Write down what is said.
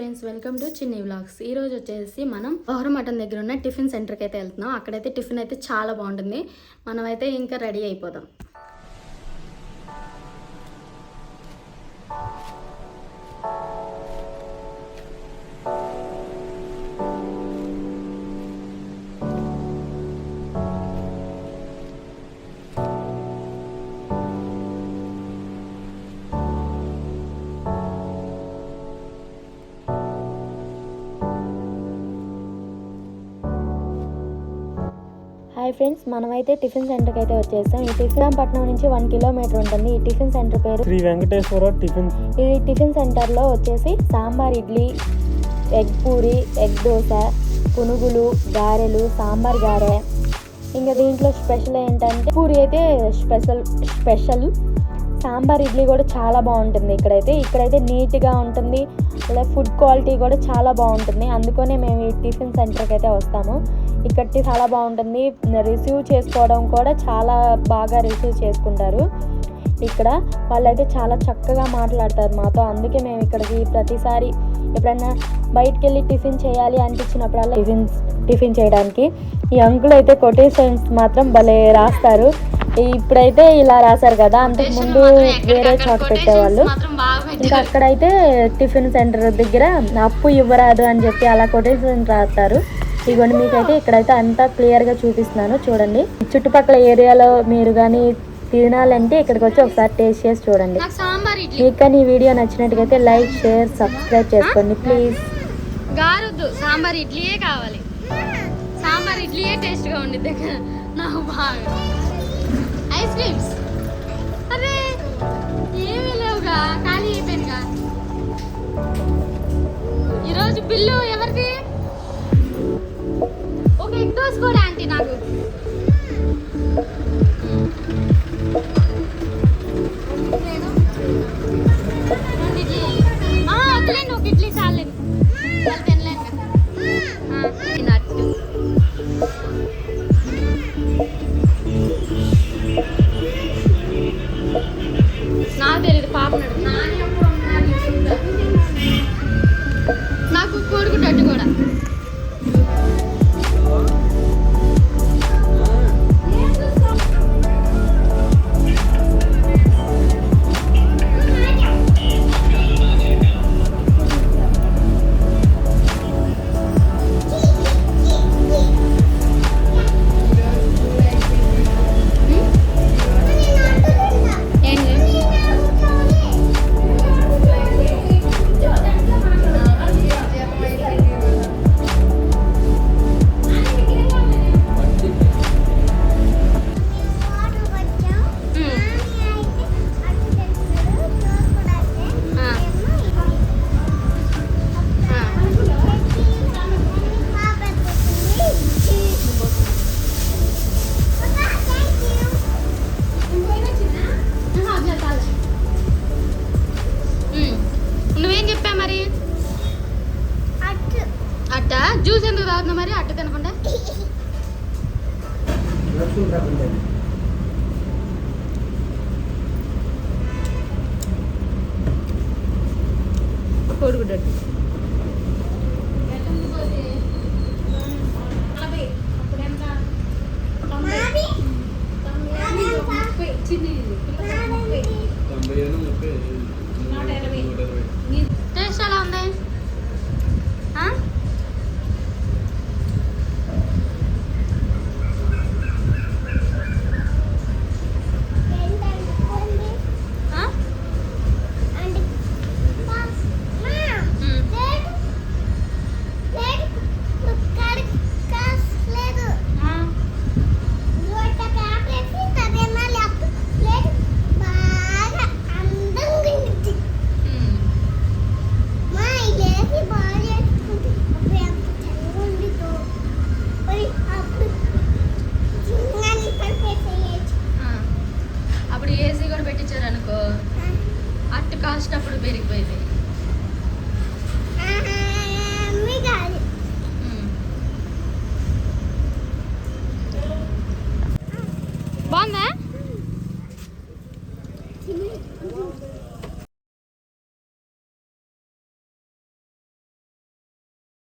Friends welcome to Chinni vlogs. ఈ రోజు వచ్చేసి మనం పౌర మటన్ దగ్గర ఉన్న టిఫిన్ సెంటర్కి అయితే వెళ్తున్నాం. అక్కడైతే టిఫిన్ అయితే చాలా బాగుంటుంది. మనం అయితే ఇంకా రెడీ అయిపోదాం. హాయ్ ఫ్రెండ్స్ మనమైతే టిఫిన్ సెంటర్కి అయితే వచ్చేసాం ఈ టిఫిన్ పట్నం నుంచి వన్ కిలోమీటర్ ఉంటుంది. ఈ టిఫిన్ సెంటర్ పేరు శ్రీ వెంకటేశ్వర టిఫిన్. ఈ టిఫిన్ సెంటర్లో వచ్చేసి సాంబార్ ఇడ్లీ ఎగ్ పూరి ఎగ్ దోశ పునుగులు గారెలు సాంబార్ గారె. ఇంకా దీంట్లో స్పెషల్ ఏంటంటే పూరి అయితే స్పెషల్ స్పెషల్. సాంబార్ ఇడ్లీ కూడా చాలా బాగుంటుంది ఇక్కడైతే. ఇక్కడైతే నీట్గా ఉంటుంది. అక్కడ ఫుడ్ క్వాలిటీ కూడా చాలా బాగుంటుంది. అందుకనే మేము ఈ టిఫిన్ సెంటర్కి అయితే వస్తాము. ఇక్కడ చాలా బాగుంటుంది. రిసీవ్ చేసుకోవడం కూడా చాలా బాగా రిసీవ్ చేసుకుంటారు. ఇక్కడ వాళ్ళైతే చాలా చక్కగా మాట్లాడతారు మాతో. అందుకే మేము ఇక్కడికి ప్రతిసారి ఎప్పుడైనా బయటికి వెళ్ళి టిఫిన్ చేయాలి అనిపించినప్పుడల్లా టిఫిన్ టిఫిన్ చేయడానికి. ఈ అంకుల్ అయితే కొటేషన్స్ మాత్రం భలే రాస్తారు. ఇప్పుడైతే ఇలా రాశారు కదా అంతకు ముందు వేరే చోట పెట్టేవాళ్ళు. ఇంకా అక్కడైతే టిఫిన్ సెంటర్ దగ్గర అప్పు ఇవ్వరాదు అని చెప్పి అలా కొటేషన్ రాస్తారు. ఇదిగోండి మీకైతే ఇక్కడైతే అంతా క్లియర్గా చూపిస్తున్నాను. చూడండి. చుట్టుపక్కల ఏరియాలో మీరు కానీ తినాలంటే ఇక్కడికి వచ్చి ఒకసారి టేస్ట్ చేసి చూడండి. మీకు కానీ ఈ వీడియో నచ్చినట్టుగైతే లైక్ షేర్ సబ్స్క్రైబ్ చేసుకోండి ప్లీజ్ గారొద్దు. సాంబార్ ఇడ్లీయే కావాలి. సాంబార్ ఇడ్లీయే టేస్ట్గా ఉండిద్ది. నాకు బాగా. Ice creams. అరే ఏమీ లేవుగా ఖాళీ అయిపోయినగా. ఈరోజు బిల్లు ఎవరిది? ఒక ఎగ్ దోస్ కూడా ఆంటీ నాకు. నువ్వేం చెప్పా మరి? అట్ట. జ్యూస్ ఎందుకు తాగుతున్నావు మరి? అట్ట తినకుండా? కోడిగుడ్డు టేస్ట్ ఎలా Soğan ne?